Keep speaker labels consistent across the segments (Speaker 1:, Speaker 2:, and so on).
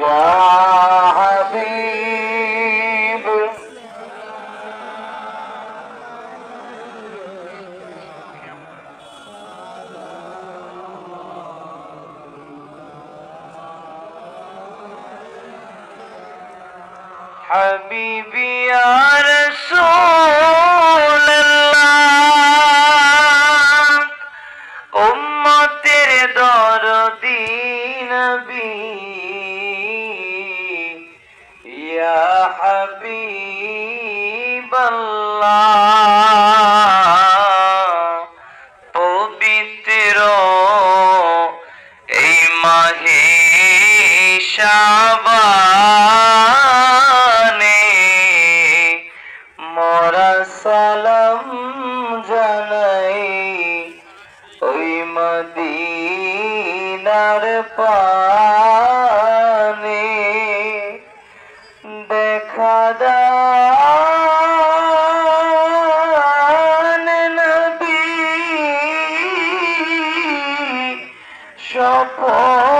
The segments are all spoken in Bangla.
Speaker 1: يا حبيبي يا رسول الله أمتر دار دين بي. হাবিবাল্লাহ পবিত্র এই মাহে শাবানে মোরা সালাম জানাই ওই মদিনার পানে দেখা দান নবী স্বপনে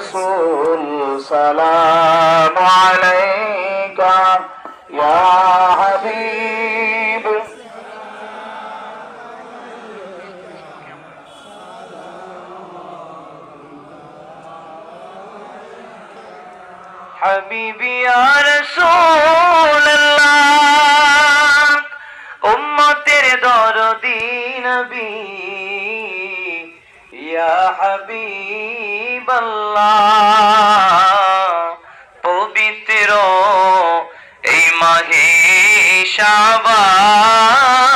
Speaker 1: الرسول سلام عليك
Speaker 2: يا حبيب
Speaker 1: حبيبي يا رسول الله أمتر دار دين بي يا حبيب হাবিবাল্লাহ পবিত্র এই মাহে শাবান